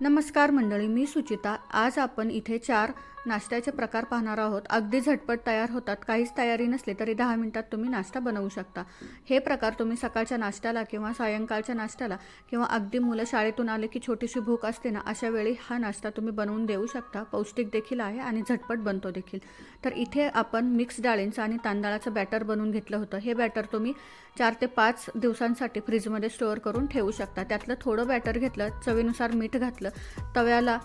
नमस्कार मंडळी मी सुचिता. आज आपण इथे चार नाश्त्याचे प्रकार पाहणार आहोत. अगदी झटपट तयार होतात. काहीच तयारी नसली तरी दहा मिनिटात तुम्ही नाश्ता बनवू शकता. हे प्रकार तुम्ही सकाळच्या नाश्त्याला किंवा सायंकाळच्या नाश्त्याला किंवा अगदी मुलं शाळेतून आले की छोटीशी भूक असते ना अशा वेळी हा नाश्ता तुम्ही बनवून देऊ शकता. पौष्टिक देखील आहे आणि झटपट बनतो देखील. तर इथे आपण मिक्स डाळींचं आणि तांदळाचं बॅटर बनवून घेतलं होतं. हे बॅटर तुम्ही चार ते पाच दिवसांसाठी फ्रीजमध्ये स्टोअर करून ठेवू शकता. त्यातलं थोडं बॅटर घेतलं चवीनुसार मीठ घातलं तव्याला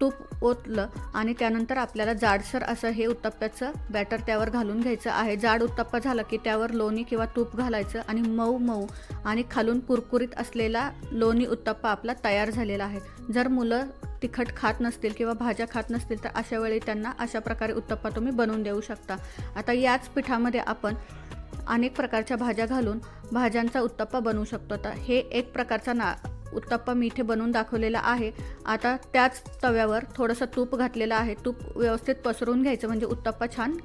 तूप ओतलं आणि त्यानंतर आपल्याला जाडसर असं हे उत्तप्प्याचं बॅटर त्यावर घालून घ्यायचं आहे. जाड उत्तप्पा झाला की त्यावर लोणी किंवा तूप घालायचं आणि मऊ मऊ आणि खालून कुरकुरीत असलेला लोणी उत्तप्पा आपला तयार झालेला आहे. जर मुलं तिखट खात नसतील किंवा भाज्या खात नसतील तर अशा वेळी त्यांना अशा प्रकारे उत्तप्पा तुम्ही बनवून देऊ शकता. आता याच पिठामध्ये आपण अनेक प्रकारच्या भाज्या घालून भाज्यांचा उत्तप्पा बनवू शकतो. आता हे एक प्रकारचा ना उत्तप्पा मी इथे बनवून दाखवलेला आहे. आता त्याच तव्यावर थोडंसं तूप घातलेलं आहे. तूप व्यवस्थित पसरून घ्यायचं म्हणजे उत्तप्पा छान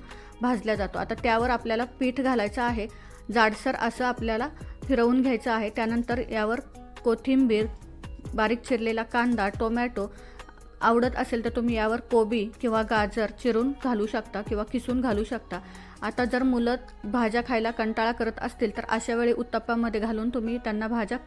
भाजला जातो. आता त्यावर आपल्याला पीठ घालायचं आहे. जाडसर असं आपल्याला फिरवून घ्यायचं आहे. त्यानंतर यावर कोथिंबीर बारीक चिरलेला कांदा टोमॅटो आवडत असेल तर तुम्ही यावर कोबी किंवा गाजर चिरून घालू शकता किंवा किसून घालू शकता. आता जर मुलं भाज्या खायला कंटाळा करत असतील तर अशा वेळी उत्तप्पामध्ये घालून तुम्ही त्यांना भाज्या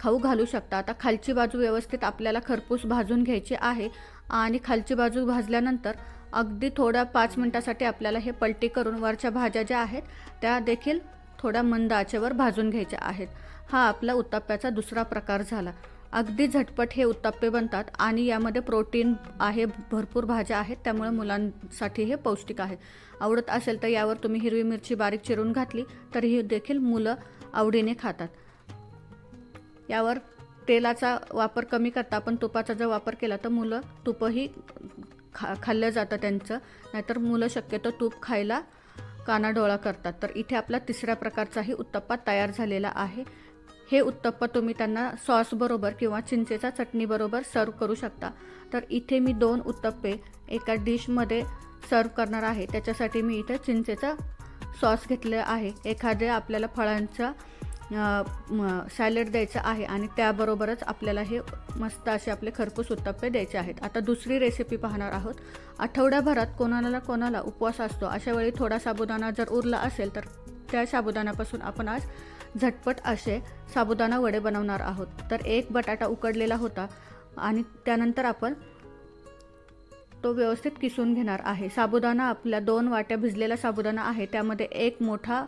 खाऊ घालू शकता. आता खालची बाजू व्यवस्थित आपल्याला खरपूस भाजून घ्यायची आहे आणि खालची बाजू भाजल्यानंतर अगदी थोड्या पाच मिनटासाठी आपल्याला हे पलटी करून वरच्या भाज्या ज्या आहेत त्या देखील थोड्या मंद आचेवर भाजून घ्यायच्या आहेत. हा आपला उत्तप्प्याचा दुसरा प्रकार झाला. अगदी झटपट हे उत्तप्पे बनतात आणि यामध्ये प्रोटीन आहे भरपूर भाज्या आहेत त्यामुळे मुलांसाठी हे पौष्टिक आहे. आवडत असेल तर यावर तुम्ही हिरवी मिरची बारीक चिरून घातली तरीही देखील मुलं आवडीने खातात. यावर तेलाचा वापर कमी करता आपण तुपाचा जर वापर केला तर मुलं तुपही खा खाल्लं जातं त्यांचं. नाहीतर मुलं शक्यतो तूप खायला कानाडोळा करतात. तर इथे आपला तिसऱ्या प्रकारचाही उत्तप्पा तयार झालेला आहे. हे उत्तप्पा तुम्ही त्यांना सॉसबरोबर किंवा चिंचेचा चटणीबरोबर सर्व करू शकता. तर इथे मी दोन उत्तप्पे एका डिशमध्ये सर्व करणार आहे. त्याच्यासाठी मी इथे चिंचेचा सॉस घेतले आहे. एखाद्या आपल्याला फळांचा सॅलड द्यायचं आहे आणि त्याबरोबरच आपल्याला हे मस्त असे आपले खरपूस उत्तप्पे द्यायचे आहेत. आता दुसरी रेसिपी पाहणार आहोत. आठवड्याभरात कोणाला कोणाला उपवास असतो. अशा वेळी थोडा साबुदाणा जर उरला असेल तर त्या साबुदाण्यापासून आपण आज झटपट असे साबुदाणा वडे बनवणार आहोत. तर एक बटाटा उकडलेला होता आणि त्यानंतर आपण तो व्यवस्थित किसून घेणार आहे. साबुदाणा आपल्या दोन वाट्या भिजलेला साबुदाणा आहे. त्यामध्ये एक मोठा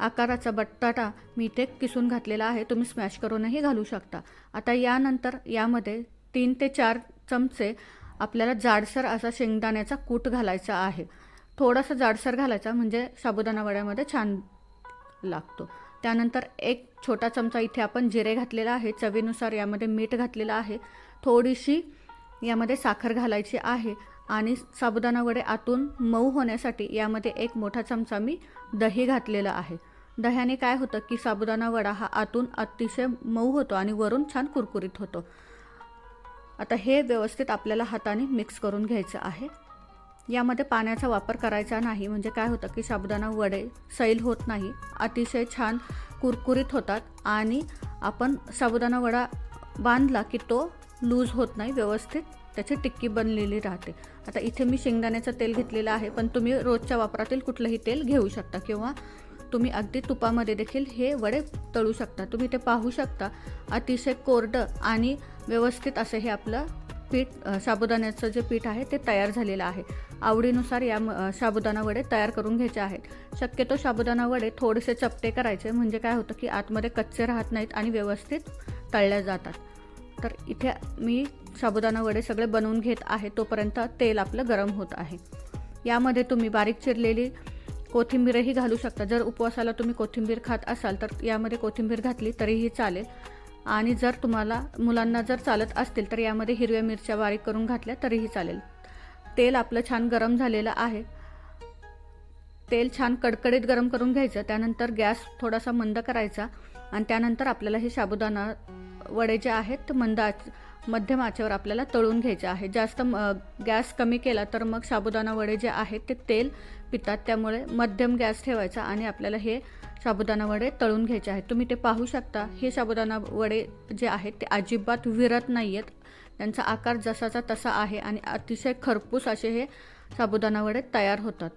आकाराचा बटाटा मी इथे किसून घातलेला आहे तुम्ही स्मॅश करूनही घालू शकता. आता यानंतर यामध्ये तीन ते चार चमचे आपल्याला जाडसर असा शेंगदाण्याचा कूट घालायचा आहे. थोडासा जाडसर घालायचा म्हणजे साबुदाणा वड्यामध्ये छान लागतो. त्यानंतर एक छोटा चमचा इथे आपण जिरे घातलेला आहे चवीनुसार यामध्ये मीठ घातलेलं आहे. थोडीशी यामध्ये साखर घालायची आहे. आणि साबुदाणा वडे आतून मऊ होण्यासाठी यामध्ये एक मोठा चमचा मी दही घातलेलं आहे. दह्याने काय होतं की साबुदाणा वडा हा आतून अतिशय मऊ होतो आणि वरून छान कुरकुरीत होतो. आता हे व्यवस्थित आपल्याला हाताने मिक्स करून घ्यायचं आहे. यामध्ये पाण्याचा वापर करायचा नाही म्हणजे काय होतं की साबुदाणा वडे सैल होत नाही अतिशय छान कुरकुरीत होतात आणि आपण साबुदाणा वडा बांधला की तो लूज होत नाही व्यवस्थित. त्याची टिक्की बनलेली राहते. आता इथे मी शेंगदाण्याचं तेल घेतलेलं आहे पण तुम्ही रोजच्या वापरातील कुठलंही तेल घेऊ शकता किंवा तुम्ही अगदी तुपामध्ये देखील हे वडे तळू शकता. तुम्ही ते पाहू शकता अतिशय कोरडं आणि व्यवस्थित असं हे आपलं पीठ साबुदाण्याचं जे पीठ आहे ते तयार झालेलं आहे. आवडीनुसार या साबुदाणा वडे तयार करून घ्यायचे आहेत. शक्यतो साबुदाणा वडे थोडेसे चपटे करायचे म्हणजे काय होतं की आतमध्ये कच्चे राहत नाहीत आणि व्यवस्थित तळल्या जातात. तर इथे मी साबुदाणा वडे सगळे बनवून घेत आहे तोपर्यंत तेल आपलं गरम होत आहे. यामध्ये तुम्ही बारीक चिरलेली कोथिंबीरही घालू शकता. जर उपवासाला तुम्ही कोथिंबीर खात असाल तर यामध्ये कोथिंबीर घातली तरीही चालेल. आणि जर तुम्हाला मुलांना जर चालत असतील तर यामध्ये हिरव्या मिरच्या बारीक करून घातल्या तरीही चालेल. तेल आपलं छान गरम झालेलं आहे. तेल छान कडकडीत गरम करून घ्यायचं. त्यानंतर गॅस थोडासा मंद करायचा. आणि त्यानंतर आपल्याला हे साबुदाणा वडे जे आहेत ते मंद मध्यम आचेवर आपल्याला तळून घ्यायचे आहे. जास्त गॅस कमी केला तर मग साबुदाणा वडे जे आहेत ते तेल पितात. त्यामुळे मध्यम गॅस ठेवायचा आणि आपल्याला हे साबुदाणा वडे तळून घ्यायचे आहेत. तुम्ही ते पाहू शकता. हे साबुदाणा वडे जे आहेत ते अजिबात विरत नाही आहेत त्यांचा आकार जसाचा तसा आहे आणि अतिशय खरपूस असे हे साबुदाणा वडे तयार होतात.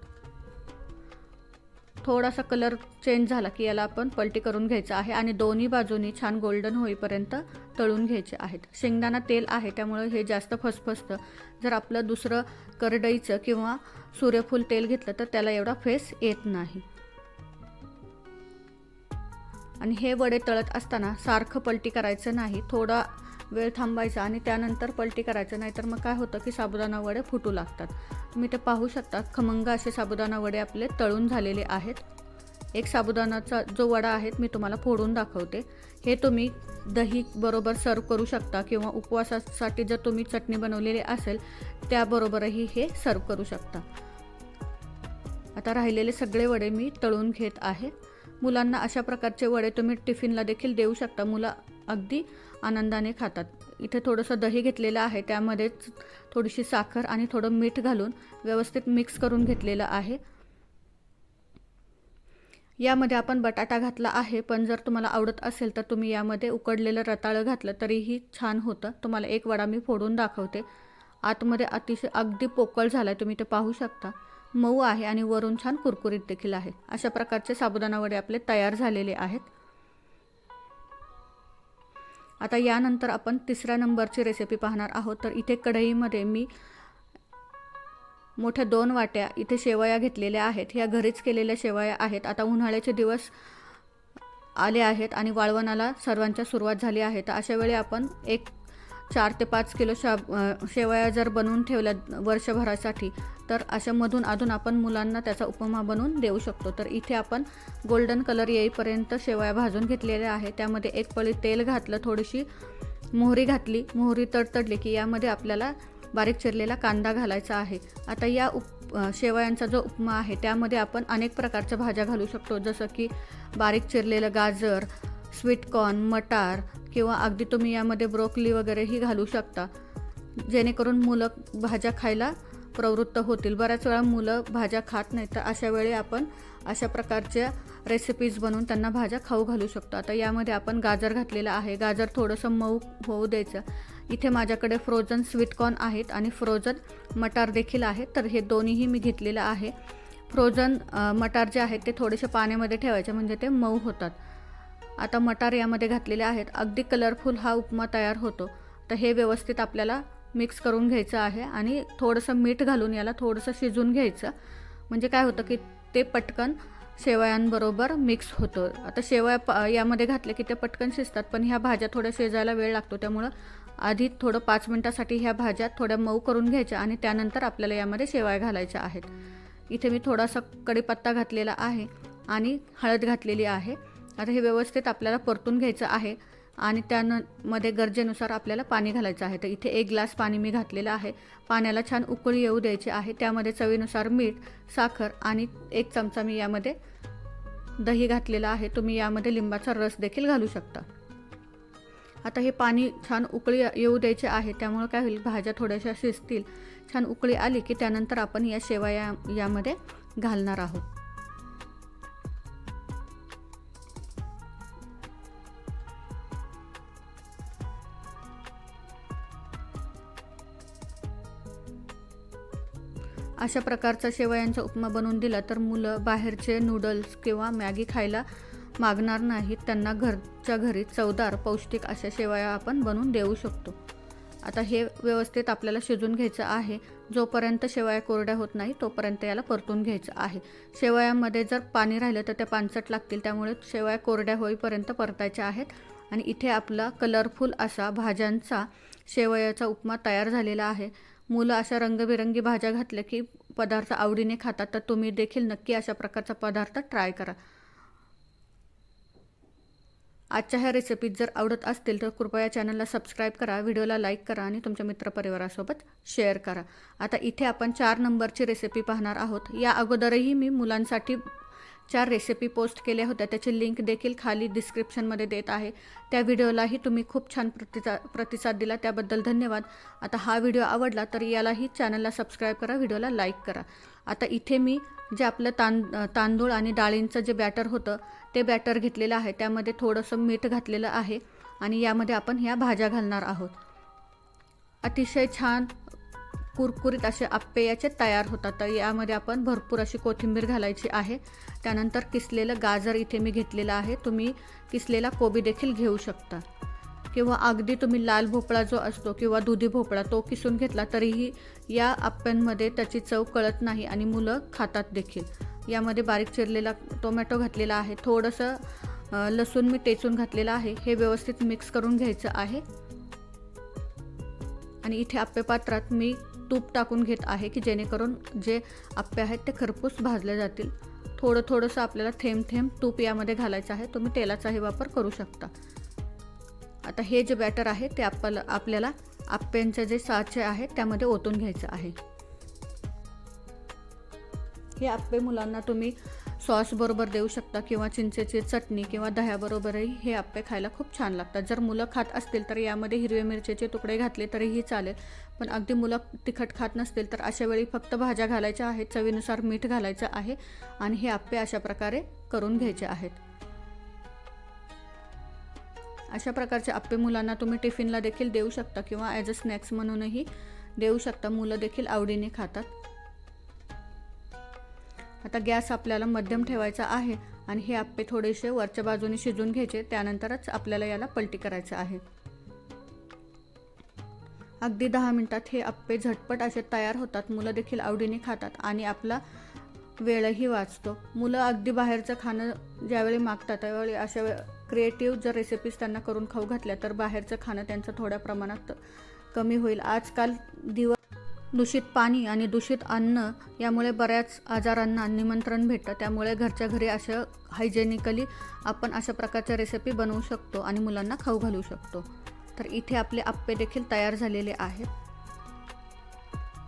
थोडासा कलर चेंज झाला की याला आपण पलटी करून घ्यायचं आहे आणि दोन्ही बाजूनी छान गोल्डन होईपर्यंत तळून घ्यायचे आहेत. शेंगदाणा तेल आहे त्यामुळे हे जास्त फसफसतं. जर आपलं दुसरं करडईचं किंवा सूर्यफूल तेल घेतलं तर त्याला एवढा फेस येत नाही. आणि हे वडे तळत असताना सारखं पलटी करायचं नाही. थोडा वेळ थांबायचा आणि त्यानंतर पलटी करायचं. नाहीतर मग काय होतं की साबुदाणा वडे फुटू लागतात. तुम्ही ते पाहू शकता खमंग असे साबुदाणा वडे आपले तळून झालेले आहेत. एक साबुदाणाचा जो वडा आहे मी तुम्हाला फोडून दाखवते. हे तुम्ही दही बरोबर सर्व करू शकता किंवा उपवासासाठी जर तुम्ही चटणी बनवलेली असेल त्याबरोबरही हे सर्व करू शकता. आता राहिलेले सगळे वडे मी तळून घेत आहे. मुलांना अशा प्रकारचे वडे तुम्ही टिफिनला देखील देऊ शकता. मुलं अगदी आनंदाने खातात. इथे थोडंसं दही घेतलेलं आहे त्यामध्येच थोडीशी साखर आणि थोडं मीठ घालून व्यवस्थित मिक्स करून घेतलेलं आहे. यामध्ये आपण बटाटा घातला आहे पण जर तुम्हाला आवडत असेल तर तुम्ही यामध्ये उकडलेलं रताळं घातलं तरीही छान होतं. तुम्हाला एक वडा मी फोडून दाखवते. आतमध्ये अतिशय अगदी पोकळ झाला आहे तुम्ही ते पाहू शकता. मऊ आहे आणि वरून छान कुरकुरीत देखील आहे. अशा प्रकारचे साबुदाणा वडे आपले तयार झालेले आहेत. आता यानंतर आपण तिसऱ्या नंबरची रेसिपी पाहणार आहोत. तर इथे कढईमध्ये मी मोठ्या दोन वाट्या इथे शेवया घेतलेल्या आहेत. ह्या घरीच केलेल्या शेवया आहेत. आता उन्हाळ्याचे दिवस आले आहेत आणि वाळवणाला सर्वांच्या सुरुवात झाली आहे. तर अशा वेळी आपण एक चार ते पाच किलो शा शेवया जर बनवून ठेवल्या वर्षभरासाठी तर अशामधून अधून आपण मुलांना त्याचा उपमा बनवून देऊ शकतो. तर इथे आपण गोल्डन कलर येईपर्यंत शेवया भाजून घेतलेल्या आहे त्यामध्ये एक पळी तेल घातलं थोडीशी मोहरी घातली. मोहरी तडतडली की यामध्ये आपल्याला बारीक चिरलेला कांदा घालायचा आहे. आता या उप शेवयांचा जो उपमा आहे त्यामध्ये आपण अनेक प्रकारच्या भाज्या घालू शकतो. जसं की बारीक चिरलेलं गाजर स्वीटकॉर्न मटार किंवा अगदी तुम्ही यामध्ये ब्रोकली वगैरेही घालू शकता. जेणेकरून मुलं भाज्या खायला प्रवृत्त होतील. बऱ्याच वेळा मुलं भाज्या खात नाही तर अशा वेळी आपण अशा प्रकारच्या रेसिपीज बनवून त्यांना भाज्या खाऊ घालू शकतो. आता यामध्ये आपण गाजर घातलेलं आहे. गाजर थोडंसं मऊ होऊ द्यायचं. इथे माझ्याकडे फ्रोझन स्वीटकॉर्न आहेत आणि फ्रोझन मटार देखील आहेत. तर हे दोन्हीही मी घेतलेलं आहे. फ्रोझन मटार जे आहेत ते थोडेसे पाण्यामध्ये ठेवायचे म्हणजे ते मऊ होतात. आता मटार यामध्ये घातलेले आहेत. अगदी कलरफुल हा उपमा तयार होतो. तर हे व्यवस्थित आपल्याला मिक्स करून घ्यायचं आहे आणि थोडंसं मीठ घालून याला थोडंसं शिजून घ्यायचं. म्हणजे काय होतं की ते पटकन शेवयांबरोबर मिक्स होतं. आता शेवया प यामध्ये घातले की ते पटकन शिजतात पण ह्या भाज्या थोड्या शिजायला वेळ लागतो. त्यामुळं आधी थोडं पाच मिनटासाठी ह्या भाज्या थोड्या मऊ करून घ्यायच्या आणि त्यानंतर आपल्याला यामध्ये शेवया घालायच्या आहेत. इथे मी थोडासा कढीपत्ता घातलेला आहे आणि हळद घातलेली आहे. आता हे व्यवस्थित आपल्याला परतून घ्यायचं आहे आणि त्यामध्ये गरजेनुसार आपल्याला पाणी घालायचं आहे. तर इथे एक ग्लास पाणी मी घातलेलं आहे. पाण्याला छान उकळी येऊ द्यायची आहे. त्यामध्ये चवीनुसार मीठ साखर आणि एक चमचा मी यामध्ये दही घातलेलं आहे. तुम्ही यामध्ये लिंबाचा रस देखील घालू शकता. आता हे पाणी छान उकळी येऊ द्यायचे आहे. त्यामुळे काय होईल? भाज्या थोड्याशा शिजतील. छान उकळी आली की त्यानंतर आपण या शेवया यामध्ये घालणार आहोत. अशा प्रकारचा शेवयांचा उपमा बनवून दिला तर मुलं बाहेरचे नूडल्स किंवा मॅगी खायला मागणार नाहीत. त्यांना घरच्या घरी चवदार पौष्टिक अशा शेवया आपण बनवून देऊ शकतो. आता हे व्यवस्थित आपल्याला शिजून घ्यायचं आहे. जोपर्यंत शेवया कोरड्या होत नाही तोपर्यंत याला परतून घ्यायचं आहे. शेवयामध्ये जर पाणी राहिलं तर त्या पानसट लागतील त्यामुळे शेवया कोरड्या होईपर्यंत परतायच्या आहेत. आणि इथे आपला कलरफुल असा भाज्यांचा शेवयाचा उपमा तयार झालेला आहे. मुलं अशा रंगबिरंगी भाज्या घातल्या की पदार्थ आवडीने खातात तर तुम्ही देखील नक्की अशा प्रकारचा पदार्थ ट्राय करा. आजच्या ह्या रेसिपीज जर आवडत असतील तर कृपया चॅनलला सबस्क्राईब करा व्हिडिओला लाईक करा आणि तुमच्या मित्रपरिवारासोबत शेअर करा. आता इथे आपण चार नंबरची रेसिपी पाहणार आहोत. या अगोदरही मी मुलांसाठी चार रेसिपी पोस्ट केल्या होत्या. त्याची लिंक देखील खाली डिस्क्रिप्शनमध्ये देत आहे. त्या व्हिडिओलाही तुम्ही खूप छान प्रतिसा प्रतिसाद दिला. त्याबद्दल धन्यवाद. आता हा व्हिडिओ आवडला तर यालाही चॅनलला सबस्क्राईब करा व्हिडिओला लाईक करा. आता इथे मी जे आपलं तां तांदूळ आणि डाळींचं जे बॅटर होतं ते बॅटर घेतलेलं आहे. त्यामध्ये थोडंसं मीठ घातलेलं आहे आणि यामध्ये आपण ह्या भाज्या घालणार आहोत. अतिशय छान कुरकुरीत असे आप्पे याचे तयार होतात. तर यामध्ये आपण भरपूर अशी कोथिंबीर घालायची आहे. त्यानंतर किसलेलं गाजर इथे मी घेतलेलं आहे. तुम्ही किसलेला कोबी देखील घेऊ शकता. किंवा अगदी तुम्ही लाल भोपळा जो असतो किंवा दुधी भोपळा तो किसून घेतला तरीही या आप्प्यांमध्ये त्याची चव कळत नाही आणि मुलं खातात देखील. यामध्ये बारीक चिरलेला टोमॅटो घातलेला आहे. थोडंसं लसूण मी टेचून घातलेलं आहे. हे व्यवस्थित मिक्स करून घ्यायचं आहे. आणि इथे आप्पे पात्रात मी तूप टाकून घेत आहे की जेणेकरून जे आप्पे आहेत ते खरपूस भाजले जातील. थोडं थोडंसं आपल्याला थेंब थेंब तूप यामध्ये घालायचं आहे. तुम्ही तेलाचाही वापर करू शकता. आता हे जे बॅटर आहे ते आपल्याला आपल्याला आप्प्यांचे जे साचे आहेत त्यामध्ये ओतून घ्यायचं आहे. हे आप्पे मुलांना तुम्ही सॉसबरोबर देऊ शकता किंवा चिंचेची चटणी किंवा दह्याबरोबरही हे आप्पे खायला खूप छान लागतात. जर मुलं खात असतील तर यामध्ये हिरवे मिरचीचे तुकडे घातले तरीही चालेल. पण अगदी मुलं तिखट खात नसतील तर अशा वेळी फक्त भाज्या घालायच्या आहेत चवीनुसार मीठ घालायचं आहे आणि हे आप्पे अशा प्रकारे करून घ्यायचे आहेत. अशा प्रकारचे आप्पे मुलांना तुम्ही टिफिनला देखील देऊ शकता किंवा ॲज अ स्नॅक्स म्हणूनही देऊ शकता. मुलं देखील आवडीने खातात. आता गॅस आपल्याला मध्यम ठेवायचा आहे आणि हे आप्पे थोडेसे वरच्या बाजूने शिजून घ्यायचे. त्यानंतरच आपल्याला याला पलटी करायचं आहे. अगदी दहा मिनटात हे आप्पे झटपट असे तयार होतात. मुलं देखील आवडीने खातात आणि आपला वेळही वाचतो. मुलं अगदी बाहेरचं खाणं ज्यावेळी मागतात त्यावेळी अशा वे क्रिएटिव्ह जर रेसिपीज त्यांना करून खाऊ घातल्या तर बाहेरचं खाणं त्यांचं थोड्या प्रमाणात कमी होईल. आजकाल दिवस दूषित पाणी आणि दूषित अन्न यामुळे बऱ्याच आजारांना निमंत्रण भेटतं. त्यामुळे घरच्या घरी असं हायजेनिकली आपण अशा प्रकारच्या रेसिपी बनवू शकतो आणि मुलांना खाऊ घालू शकतो. तर इथे आपले आप्पे देखील तयार झालेले आहेत.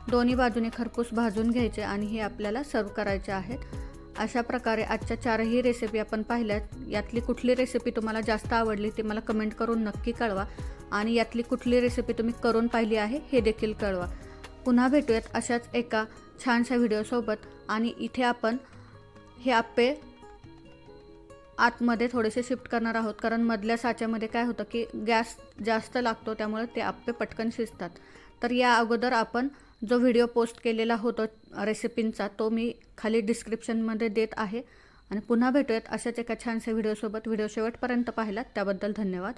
दोन्ही बाजूने खरपूस भाजून घ्यायचे आणि हे आपल्याला सर्व करायचे आहेत. अशा प्रकारे आजच्या चारही रेसिपी आपण पाहिल्यात. यातली कुठली रेसिपी तुम्हाला जास्त आवडली ते मला कमेंट करून नक्की कळवा. आणि यातली कुठली रेसिपी तुम्ही करून पाहिली आहे हे देखील कळवा. पुन्हा भेटूयात अशाच एका छानशा व्हिडिओसोबत. आणि इथे आपण हे आप्पे आतमध्ये थोडेसे शिफ्ट करणार आहोत. कारण मधल्या साच्यामध्ये काय होतं की गॅस जास्त लागतो त्यामुळे ते आप्पे पटकन शिजतात. तर या अगोदर आपण जो व्हिडिओ पोस्ट केलेला होतो रेसिपींचा तो मी खाली डिस्क्रिप्शनमध्ये देत आहे. आणि पुन्हा भेटूयात अशाच एका छानशा व्हिडिओसोबत. व्हिडिओ शेवटपर्यंत पाहिलात त्याबद्दल धन्यवाद.